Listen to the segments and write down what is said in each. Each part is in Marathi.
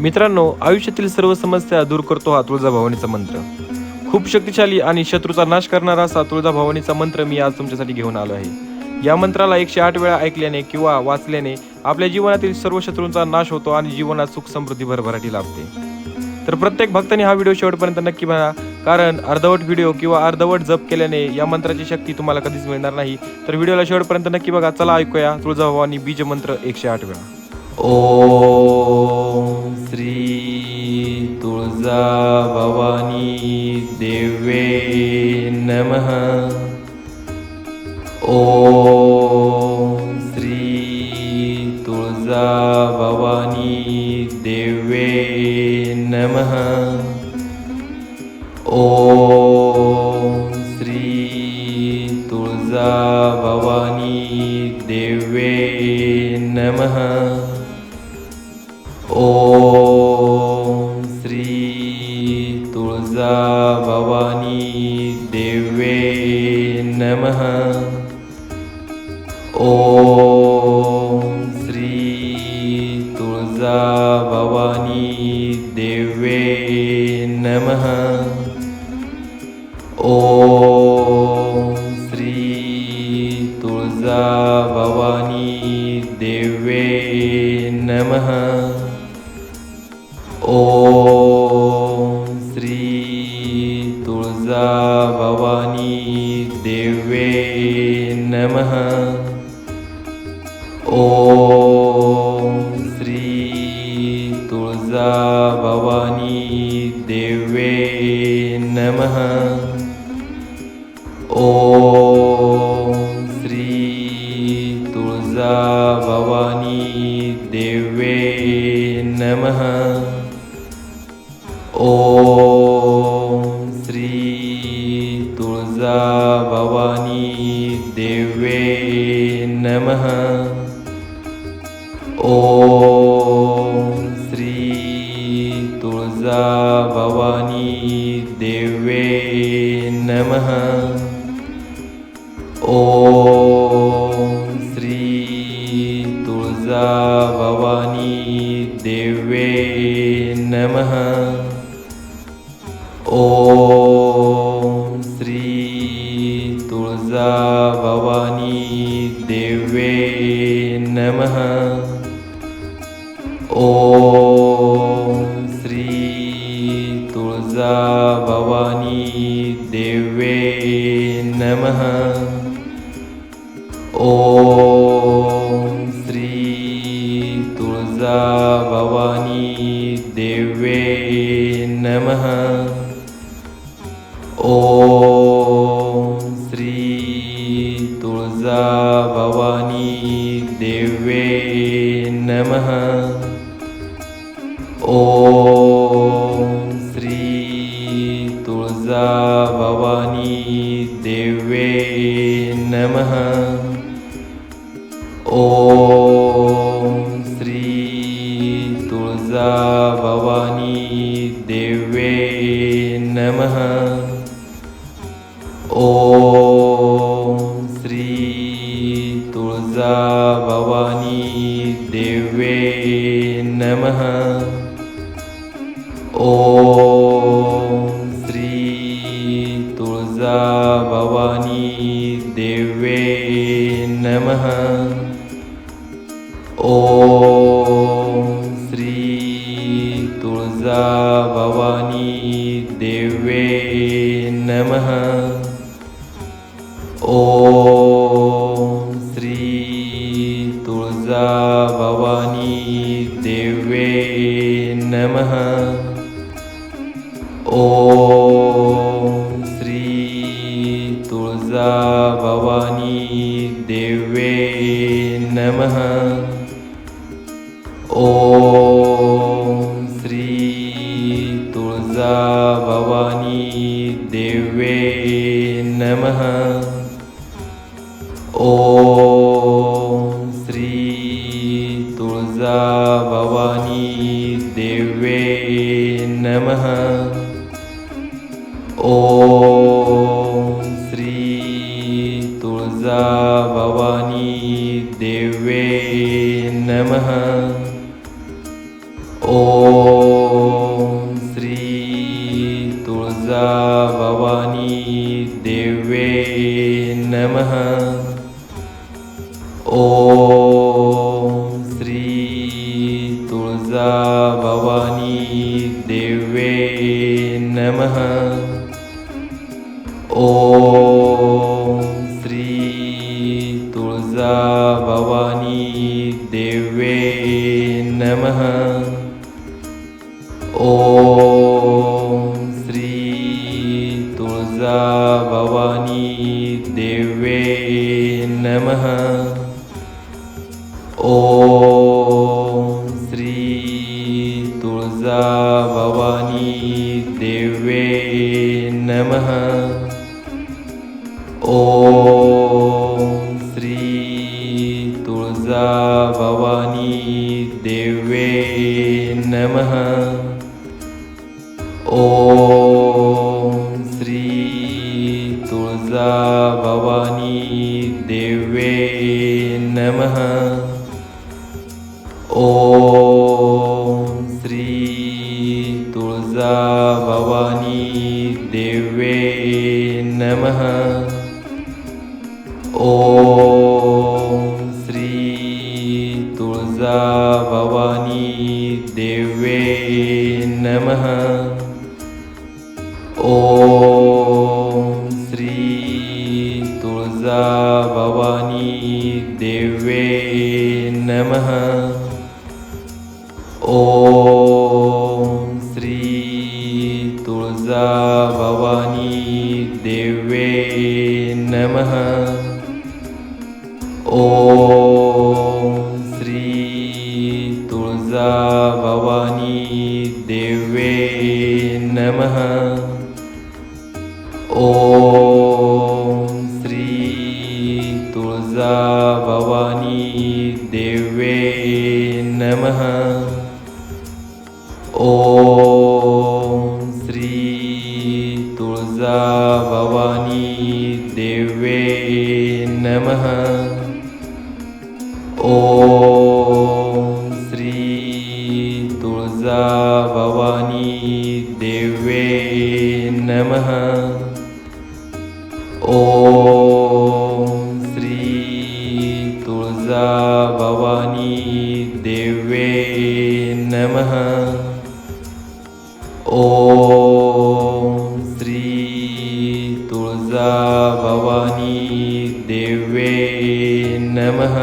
मित्रांनो आयुष्यातील सर्व समस्या दूर करतो हा तुळजाभवानीचा मंत्र. खूप शक्तिशाली आणि शत्रूचा नाश करणारा असा तुळजाभवानीचा मंत्र मी आज तुमच्यासाठी घेऊन आलो आहे. या मंत्राला एकशे आठ वेळा ऐकल्याने किंवा वाचल्याने आपल्या जीवनातील सर्व शत्रूंचा नाश होतो आणि जीवनात सुख समृद्धी भरभराटी लाभते. तर प्रत्येक भक्ताने हा व्हिडिओ शेवटपर्यंत नक्की बघा कारण अर्धवट व्हिडिओ किंवा अर्धवट जप केल्याने या मंत्राची शक्ती तुम्हाला कधीच मिळणार नाही. तर व्हिडिओला शेवटपर्यंत नक्की बघा चला ऐकूया तुळजाभवानी बीज मंत्र एकशे आठ वेळा. ओम श्री तुळजा भवानी देवे नमः. ओम श्री तुळजा भवानी देवे नमः. ओम श्री तुळजा भवानी देवे नमः. ओम श्री तुळजा भवानी देवे नमः. ओम श्री तुळजा भवानी देवे नमः. ओम नमः। ॐ गुरुवे नमः ओ देवे नमः। ओम Oh. भवानी देवे नमः। ॐ श्री तुळजा भवानी देवे नमः। ॐ ओम श्री तुळजा भवानी देवे नमः. ओम श्री तुळजा भवानी देवे नमः. भवानी देवे नमः। ओ ओम श्री तुळजा भवानी देवे नमः. ओम श्री तुळजा भवानी देवे नमः. ओम तुळजा भवानी देवे नमः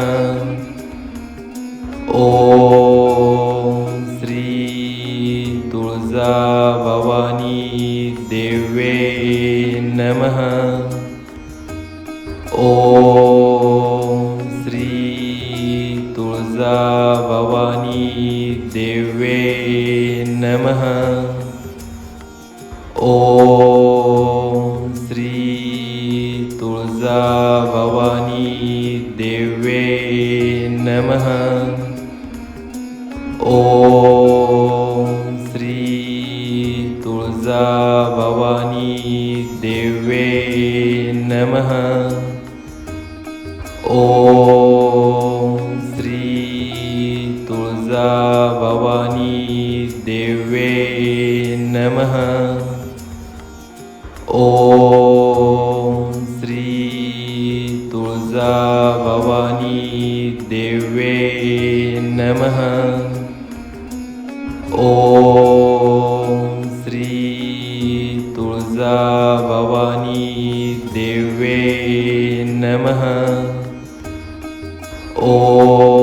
नमः। ॐ श्री तुळजा भवानी देवे नमः। ॐ श्री तुळजा भवानी देवे नमः। ॐ नमः। ॐ श्री तुळजा भवानी देवे नमः। ॐ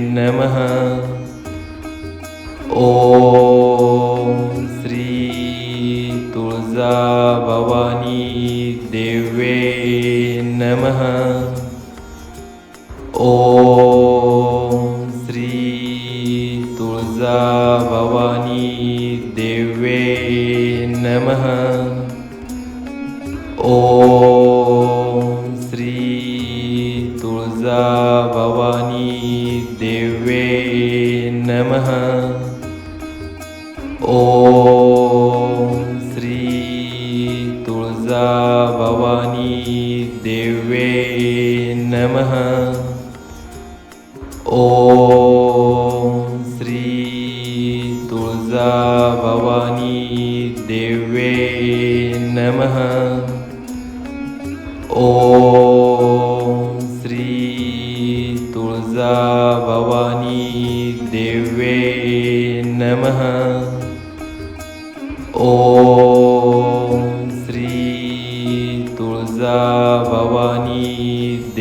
नमः। ॐ श्री तुळजा भवानी देवे नमः। ॐ श्री तुळजा भवानी देवे नमः। ॐ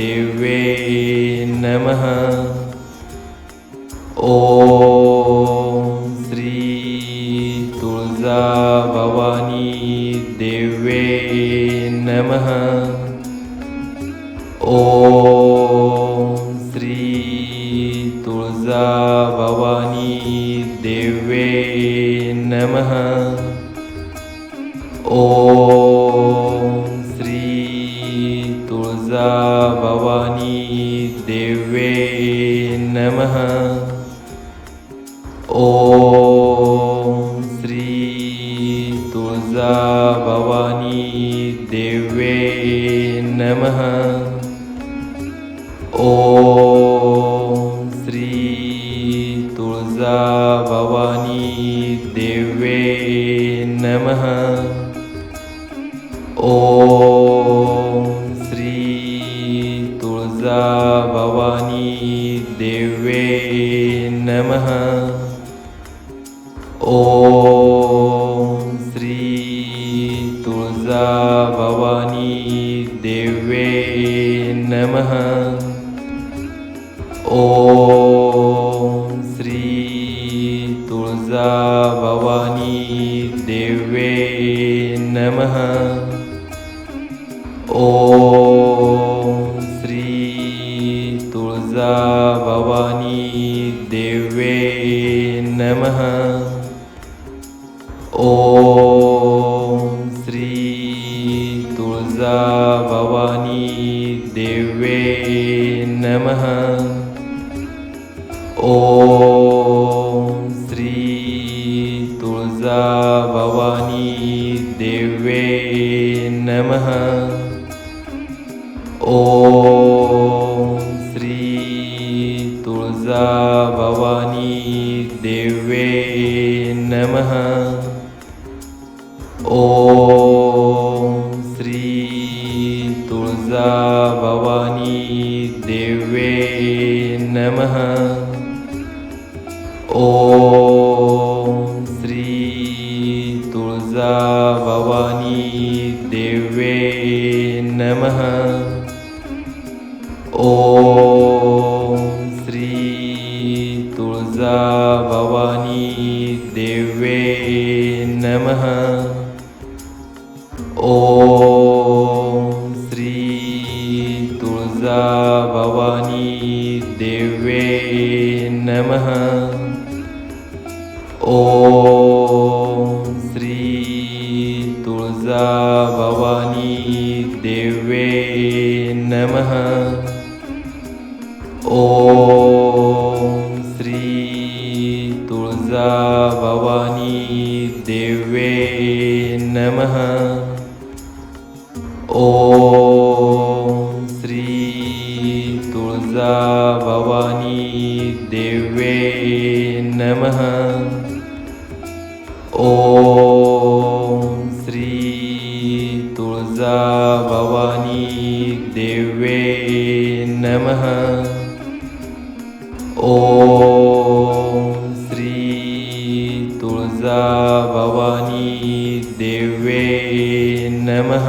शिवे नमः। ॐ श्री तुळजा भवानी देवे नमः। ॐ ओम श्री तुळजा बाबा देवे नम। ओ श्री तुळजा भवानी देवे नम। ओ Oh. भवानी देवे नमः। ओ Oh. भवानी देवे नमः।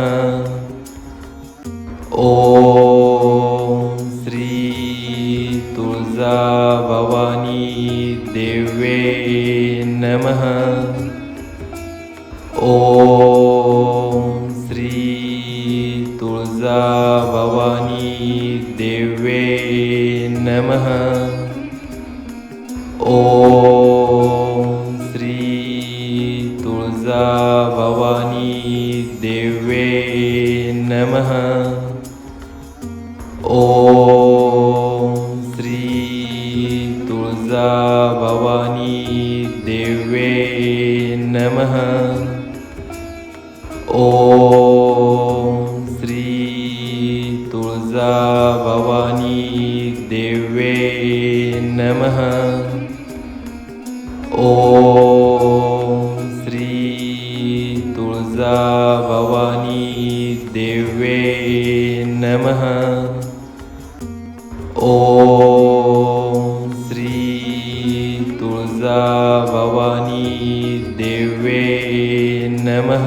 ओ ओम श्री तुळजा भवानी देवे नम. ओम श्री तुळजा भवानी देवे नम. ओम ओम श्री तुळजा भवानी देवे नमः.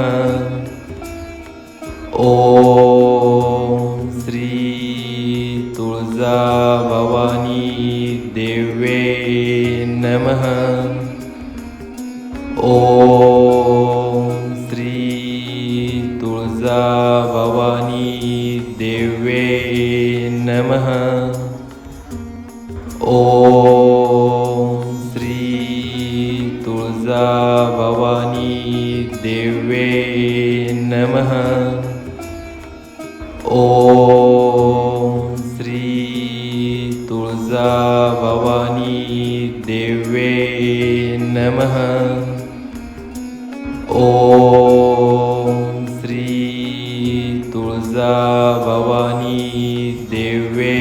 ओम श्री तुळजा भवानी देवे नमः. ओम नमः। ॐ श्री तुळजा भवानी देवे नमः। ॐ श्री तुळजा भवानी देवे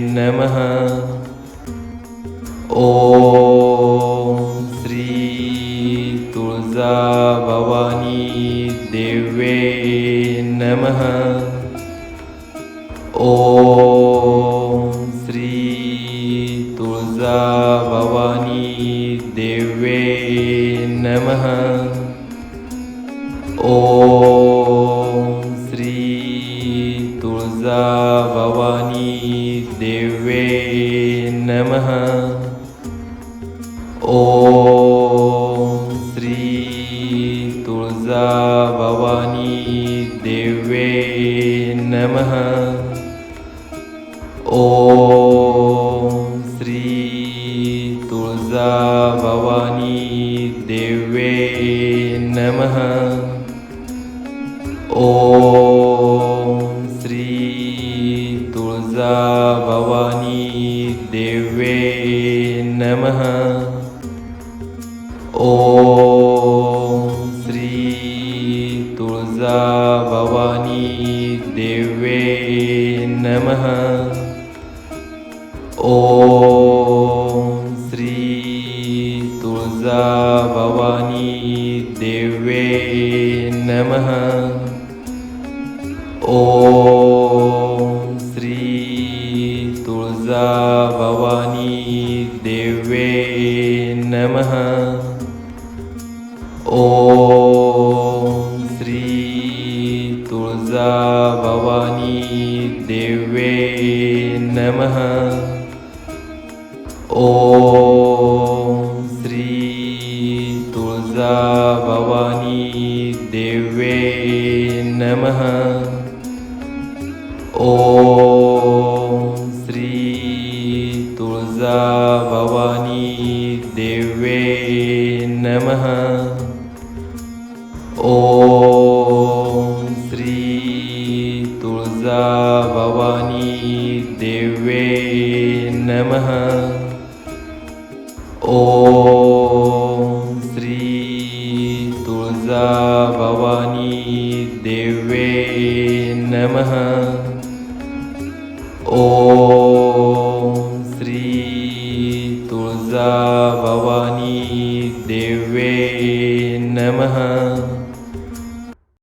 नमः। ॐ नमः। ॐ श्री तुळजा भवानी देव्ये नमः नमः। ॐ श्री तुळजा भवानी देवे नमः। ॐ श्री तुळजा भवानी देवे नमः। ॐ Oh. देवे नमः। ॐ श्री तुळजा भवानी देवे नमः। ॐ